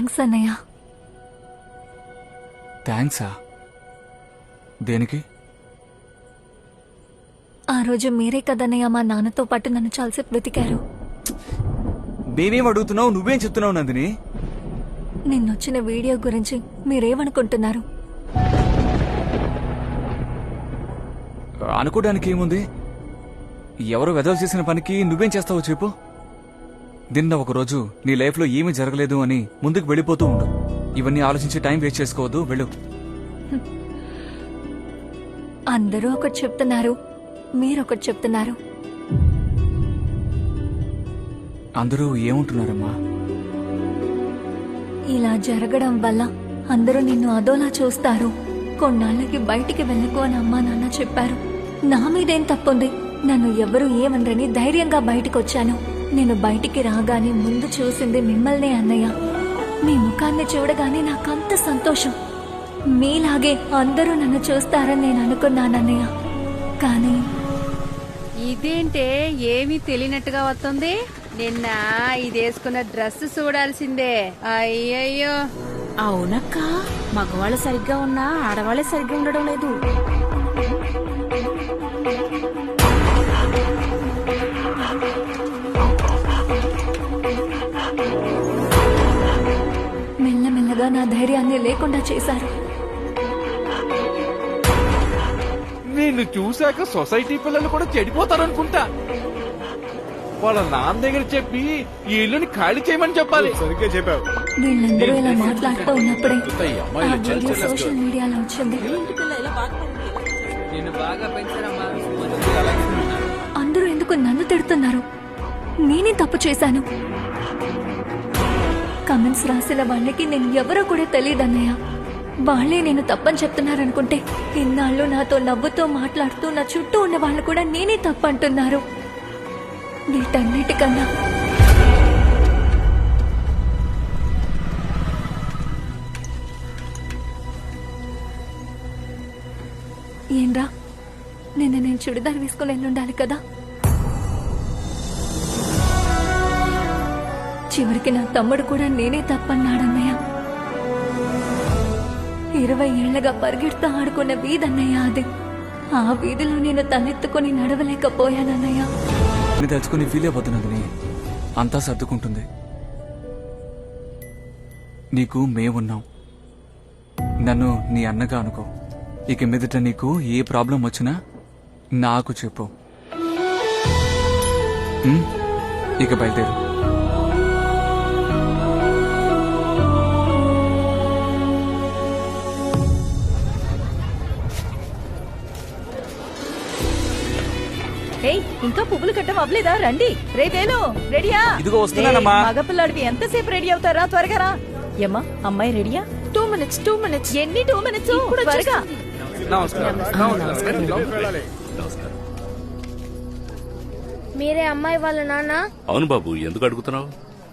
Thanks అన్నయ్య. థ్యాంక్సా? దేనికి? ఆ రోజు మీరే కదన్నయ్య మా నాన్నతో పాటు నన్ను చాలాసేపు వెతికారు. మేమేం అడుగుతున్నావు? నువ్వేం చెప్తున్నావు నందిని? నిన్నొచ్చిన వీడియో గురించి మీరేమనుకుంటున్నారు? అనుకోవడానికి ఏముంది? ఎవరో వెదవ చేసిన పనికి నువ్వేం చేస్తావో చెప్పు. నిన్న ఒక రోజు నీ లైఫ్లో ఏమీ జరగలేదు అని ముందుకు వెళ్ళిపోతూ ఉండు. ఇవన్నీ ఆలోచించి టైం వేస్ట్ చేసుకోవద్దు వెళ్ళు. అందరూ ఒకటి చెప్తున్నారు మీరొకటి చెప్తున్నారు. అందరూ ఏముంటున్నారమ్మా? ఇలా జరగడం వల్ల అందరూ నిన్ను అదోలా చూస్తారు. కొన్నాళ్ళకి బయటికి వెళ్ళకు అని అమ్మా నాన్న చెప్పారు. నా మీదేం తప్పుంది? నన్ను ఎవరు ఏమనరని ధైర్యంగా బయటికి వచ్చాను నేను బయటికి రాగానే ముందు చూసింది మిమ్మల్నే అన్నయ్య. మీ ముఖాన్ని చూడగానే నాకంత సంతోషం. మీలాగే అందరూ నన్ను చూస్తారని నేను అనుకున్నానన్నయ్య. కానీ ఇదేంటే ఏమీ తెలియనట్టుగా వస్తుంది? నిన్న ఇది వేసుకున్న డ్రెస్ చూడాల్సిందే. అయ్యయ్యో. అవునక్క మగవాళ్ళు సరిగ్గా ఉన్నా ఆడవాళ్ళే సరిగ్గా ఉండడం లేదు. మెల్లమెల్లగా నా ధైర్యాన్ని లేకుండా చేశారు. నిన్ను చూశాక సొసైటీ పిల్లలు కూడా చెడిపోతారనుకుంటా. వాళ్ళ నాన్న దగ్గర చెప్పి ఈ ఇల్లుని ఖాళీ చేయమని చెప్పాలి. సరిగ్గా చెప్పావు. వీళ్ళందరూ ఇలా మాట్లాడుతూ ఉన్నప్పుడే ఆ వీడియో సోషల్ మీడియాలో వచ్చింది. అందరూ ఎందుకు నన్ను తిడుతున్నారు? నేనే తప్పు చేశాను? కమెంట్స్ రాసిన వాళ్ళకి నేను ఎవరో కూడా తెలియదన్నయ్య వాళ్ళే నేను తప్పని చెప్తున్నారనుకుంటే ఇన్నాళ్ళు నాతో నవ్వుతో మాట్లాడుతూ నా చుట్టూ ఉన్న వాళ్ళు కూడా నేనే తప్పు అంటున్నారు వీటన్నిటికన్నా ఏంరా? నిన్న నేను చుడిదార్ వేసుకుని వెళ్ళుండాలి కదా? చివరికి నా తమ్ముడు కూడా నేనే తప్పన్నాడన్నయ్య. ఇరవై ఏళ్ళగా పరిగెడుతూ ఆడుకున్న వీధన్నయ్య అది. ఆ వీధిలో నేను తలెత్తుకుని నడవలేకపోయానన్నయ్య. నీ తలుచుకుని ఫీల్ అయిపోతున్నా అంతా సర్దుకుంటుంది. నీకు మేమున్నాం. నన్ను నీ అన్నగా అనుకో. ఇక మీదట నీకు ఏ ప్రాబ్లం వచ్చినా నాకు చెప్పు. ఇక బయలుదేరు. ఏయ్ ఇంకా పువ్వులు కట్టం అవ్వలేదా? రండి. రేపేను రెడీయా? ఇదిగో వస్తున్నానమ్మా. మగపిల్లాడివి ఎంతసేపు రెడీ అవుతారా? త్వరగా రా. ఏమ్మా అమ్మాయి రెడీయా? టూ మినిట్స్ టూ మినిట్స్ ఎన్ని టూ మినిట్స్ త్వరగా. మీరే అమ్మాయి వాళ్ళ నాన్న? అవును బాబు ఎందుకు అడుగుతున్నావు?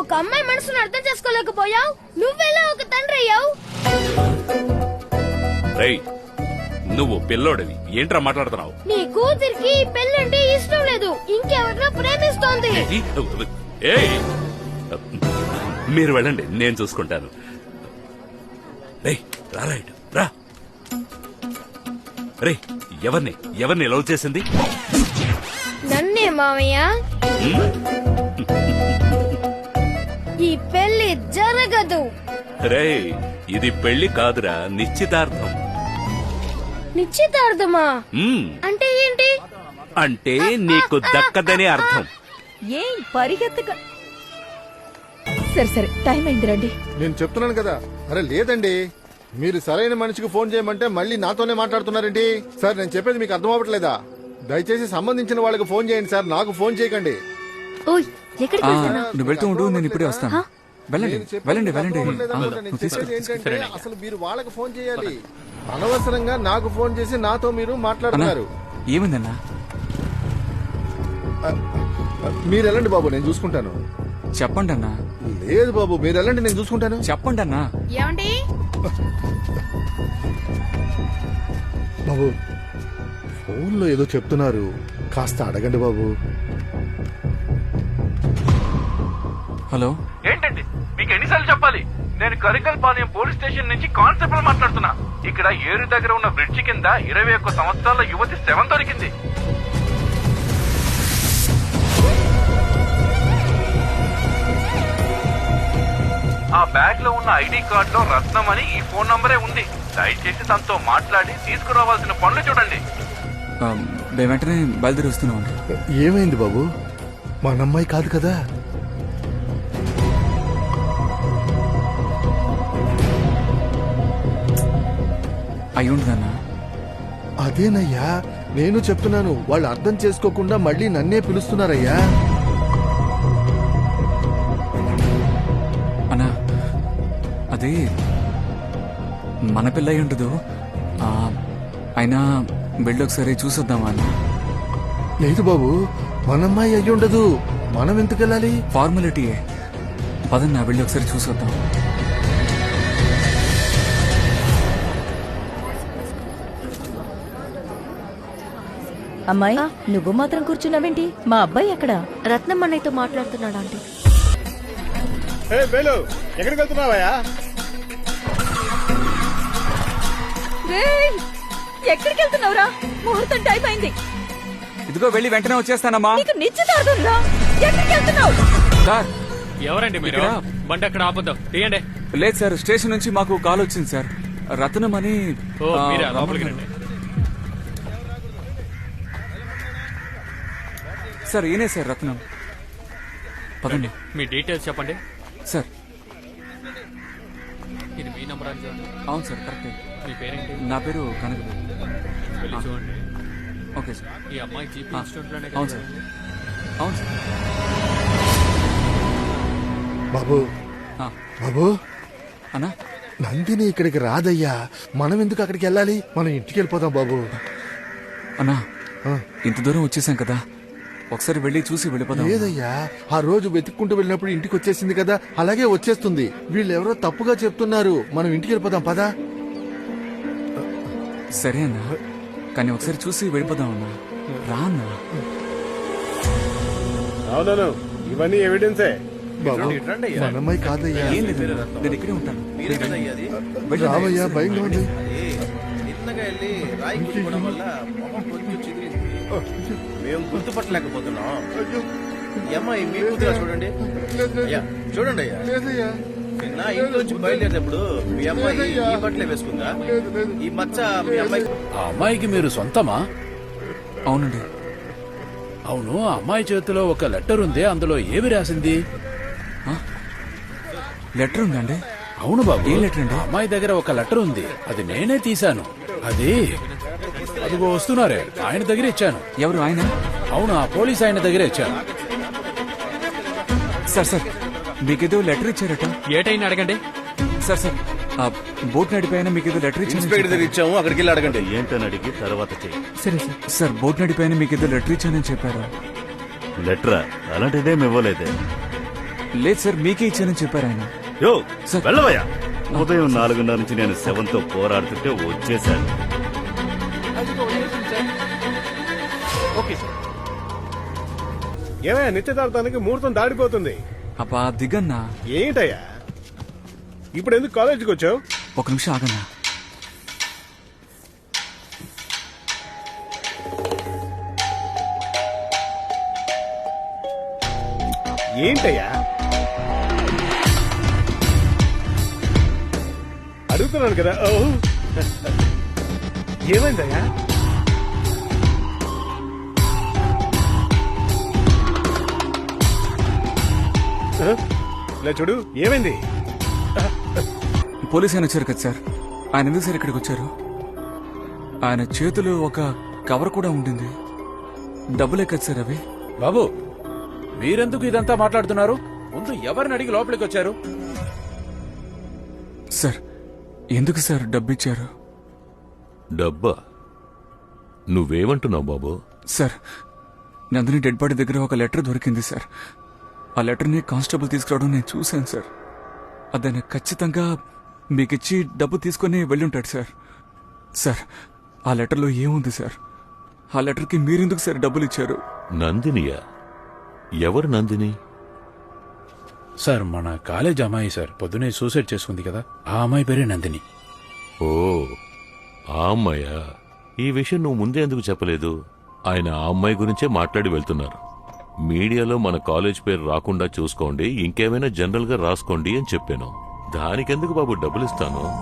ఒక అమ్మాయి మనసును అర్థం చేసుకోలేకపోయావు. నువ్వెలా ఒక తండ్రి అయ్యావు? రేయ్ నువ్వు పిల్లోడివి. ఏంట్రా మాట్లాడుతున్నావు? నీ కూతురికి పెళ్ళంటే ఇష్టం లేదు. ఇంకెవరినో ప్రేమిస్తోంది? ఏయ్ మీరు వెళ్ళండి నేను చూసుకుంటాను. రేయ్ రా రా రే. ఎవరిని ఎవరిని లవ్ చేసింది? నన్నే మావయ్య ఉమ్? ఈ పెళ్ళి జరగదు. రేయ్ ఇది పెళ్ళి కాదురా నిశ్చితార్థం. నిశ్చితార్థమా? అంటే ఏంటి? అంటే నీకు దక్కదనే అర్థం. ఏం పరిగెత్తక సరే సరే టైం అయింది రండి. నేను చెప్తున్నాను కదా. అరే లేదండి. మీరు సరైన మనిషికి ఫోన్ చేయమంటే మళ్ళీ నాతోనే మాట్లాడుతున్నారేంటి? సార్ నేను చెప్పేది మీకు అర్థం అవ్వట్లేదా? దయచేసి సంబంధించిన వాళ్ళకి ఫోన్ చేయండి సార్. నాకు ఫోన్ చేయకండి. ఓయ్ ఎక్కడికి ఆ, వెళ్తున్నావు? నువ్వు వెళ్తూ ఉండు నేను ఇప్పుడే వస్తాను. వెళ్ళండి వెళ్ళండి వెళ్ళండి. అసలు మీరు వాళ్ళకి ఫోన్ చేయాలి. అనవసరంగా నాకు ఫోన్ చేసి నాతో మీరు మాట్లాడుతున్నారు. ఏమైందన్నా? మీరు వెళ్ళండి బాబు నేను చూసుకుంటాను. చెప్పండి అన్నా లేదు బాబు మీరు వెళ్ళండి నేను చూసుకుంటాను. చెప్పండి అన్నా ఏమండి? బాబు ఫోన్లో ఏదో చెప్తున్నారు. కాస్త అడగండి బాబు. హలో? ఏంటండి? మీకు ఎన్నిసార్లు చెప్పాలి? నేను కరికల్పాలెం పోలీస్ స్టేషన్ నుంచి కానిస్టేబుల్ మాట్లాడుతున్నా. ఇక్కడ ఏరు దగ్గర ఉన్న బ్రిడ్జి కింద ఇరవై ఒక్క సంవత్సరాల యువతి శవం దొరికింది. ఆ బ్యాగ్లో ఉన్న ఐడి కార్డ్లో రత్నం అని ఈ ఫోన్ నంబరే ఉంది. దయచేసి తనతో మాట్లాడి తీసుకురావాల్సిన పనులు చూడండి. ఆ, మేము వెంటనే బయలుదేరి వస్తున్నామండి ఏమైంది బాబు? మా అమ్మాయి కాదు కదా? అయి ఉండదన్నా అదేనయ్యా నేను చెప్తున్నాను వాళ్ళు అర్థం చేసుకోకుండా మళ్ళీ నన్నే పిలుస్తున్నారయ్యా. అన్నా అది మన పిల్ల అయి ఉండదు ఆ, అయినా వెళ్ళి ఒకసారి చూసొద్దామా అన్న? లేదు బాబు మన అమ్మాయి అయ్యి ఉండదు మనం ఎందుకు వెళ్ళాలి ఫార్మాలిటీయే. పదన్నా వెళ్ళి ఒకసారి చూసొద్దాం. అమ్మాయి నువ్వు మాత్రం కూర్చున్నావేంటి? మా అబ్బాయి ఎక్కడ? రత్నం అన్నయ్యతో మాట్లాడుతున్నాడు ఆంటీ. ఎక్కడికి వెళ్తున్నావయ్యా? రేయ్! ఎక్కడికి వెళ్తున్నావురా? ముహూర్తం టైం అయింది. ఇదిగో వెళ్ళి వెంటనే వచ్చేస్తానమ్మా. నీకు నిశ్చితార్థం రా. ఎక్కడికి వెళ్తున్నావు? సార్. ఎవరండి మీరు? బండి అక్కడ ఆపొద్దు. తీయండి. లేదు సార్ స్టేషన్ నుంచి మాకు కాల్ వచ్చింది సార్. రత్నం అని ఓ ఆ, మీరా లోపలికి రమ్మన్నారు. రండి సార్ ఈయనే సార్ రత్నం. పదండి. మీ డీటెయిల్స్ చెప్పండి. సార్. ఇది మీ నంబర్ అని చూడండి అవును సార్ కరెక్టే. మీ పేరేంటి? నా పేరు కనక వెళ్ళి చూడండి. Okay sir. ఈ అమ్మాయి జీపీ ఆ, ఇన్స్టిట్యూట్లోనే అవును సార్. అవును సార్. బాబు. బాబు. అన్నా? నందిని ఇక్కడికి రాదయ్యా. మనం ఎందుకు అక్కడికి వెళ్ళాలి? మనం ఇంటికి వెళ్ళిపోదాం బాబు. అన్నా ఆ. ఇంత దూరం వచ్చేసాం కదా. ఒకసారి వెళ్ళి చూసి వెళ్ళిపోదాం. లేదయ్యా ఆ రోజు వెతుక్కుంటూ వెళ్ళినప్పుడు ఇంటికి వచ్చేసింది కదా అలాగే వచ్చేస్తుంది. వీళ్ళు ఎవరో తప్పుగా చెప్తున్నారు. మనం ఇంటికి వెళ్ళిపోదాం పదా. సరే అన్నా. కానీ ఒకసారి చూసి వెళ్ళిపోదాం అన్నా. రా అన్నా. అవునవును ఇవన్నీ ఎవిడెన్సే బాబు కాదయ్యా. ఏం లేదు నేను ఇక్కడే ఉంటాను. రావయ్యా భయంగా ఉంది వెళ్ళి రాయి వల్ల మొహం కొంచెం చిదిరింది. మేము గుర్తుపట్టలేకపోతున్నాం. ఈ అమ్మాయి మీ కూతురా చూడండి. అయ్యా చూడండి అయ్యా. లేదయ్యా. నిన్న ఇంటి నుంచి బయలుదేరేటప్పుడు మీ అమ్మాయి ఈ బట్టలే వేసుకుందా? ఈ మచ్చ మీ అమ్మాయి ఆ అమ్మాయికి మీరు సొంతమా? అవునండి. అవును ఆ అమ్మాయి చేతిలో ఒక లెటర్ ఉంది అందులో ఏమి రాసింది? లెటర్ ఉందండి. అవును బాబు. ఏ లెటర్ అండి? అమ్మాయి దగ్గర ఒక లెటర్ ఉంది. అది నేనే తీశాను. అది అదిగో వస్తున్నారే. ఆయన దగ్గర ఇచ్చాను. ఎవరు ఆయన? అవును ఆ పోలీస్ ఆయన దగ్గర ఇచ్చాను. సార్ సార్ మీకేదో లెటర్ ఇచ్చారట. ఏ టైం అడగండి. సార్ సార్ ఆ బోట్ నడిపోయిన మీకేదో లెటర్ ఇన్స్పెక్టర్ దగ్గర ఇచ్చాను ఇచ్చాము అక్కడికి వెళ్ళి అడగండి. ఏంటని అడిగి తర్వాత చెయ్యి. సరే సార్. సార్ బోట్ నడిపోయిన మీకేదో లెటర్ ఇచ్చానని చెప్పారు? లెటరా? అలాంటిదేం ఇవ్వలేదే. లేదు సార్ మీకే ఇచ్చానని చెప్పారు ఆయన. యో సార్. వెళ్ళవయ్యా. ఉదయం నాలుగున్నర నుంచి నేను శవంతో పోరాడుతుంటే వచ్చేశాను ఏమయ్యా నిశ్చితార్థానికి ముహూర్తం దాడిపోతుంది అబ్బా దిగన్నా. ఏంటయ్యా? ఇప్పుడు ఎందుకు కాలేజీకి వచ్చావు? ఒక నిమిషం ఆగన్నా. ఏంటయ్యా? అడుగుతున్నాను కదా. ఏమైందయ్యా? ఇలా చూడు ఏమైంది? పోలీస్ ఆయన వచ్చారు కదా సార్. ఆయన ఎందుకు సార్ ఇక్కడికి వచ్చారు? ఆయన చేతిలో ఒక కవర్ కూడా ఉండింది. డబ్బులే కదా సార్ అవి. బాబు మీరెందుకు ఇదంతా మాట్లాడుతున్నారు? ముందు ఎవరిని అడిగి లోపలికి వచ్చారు? సార్ ఎందుకు సార్ డబ్బు ఇచ్చారు? డబ్బా? నువ్వేమంటున్నావు బాబు? సార్ నందిని డెడ్ బాడీ దగ్గర ఒక లెటర్ దొరికింది సార్. ఆ లెటర్ని కానిస్టేబుల్ తీసుకురావడం నేను చూశాను సార్. అతను ఖచ్చితంగా మీకు ఇచ్చి డబ్బు తీసుకొని వెళ్ళుంటాడు సార్. సార్ ఆ లెటర్లో ఏముంది సార్? ఆ లెటర్కి మీరెందుకు సార్ డబ్బులు ఇచ్చారు నందినియా? ఎవరు నందిని? సార్ మన కాలేజ్ అమ్మాయి సార్. పొద్దునే సూసైడ్ చేసుకుంది కదా. ఆ అమ్మాయి పేరే నందిని. ఓ ఆ అమ్మాయ? ఈ విషయం నువ్వు ముందే ఎందుకు చెప్పలేదు? ఆయన ఆ అమ్మాయి గురించే మాట్లాడి వెళ్తున్నారు. మీడియాలో మన కాలేజ్ పేరు రాకుండా చూసుకోండి ఇంకేమైనా జనరల్గా రాసుకోండి అని చెప్పాను. దానికెందుకు బాబు డబ్బులిస్తాను?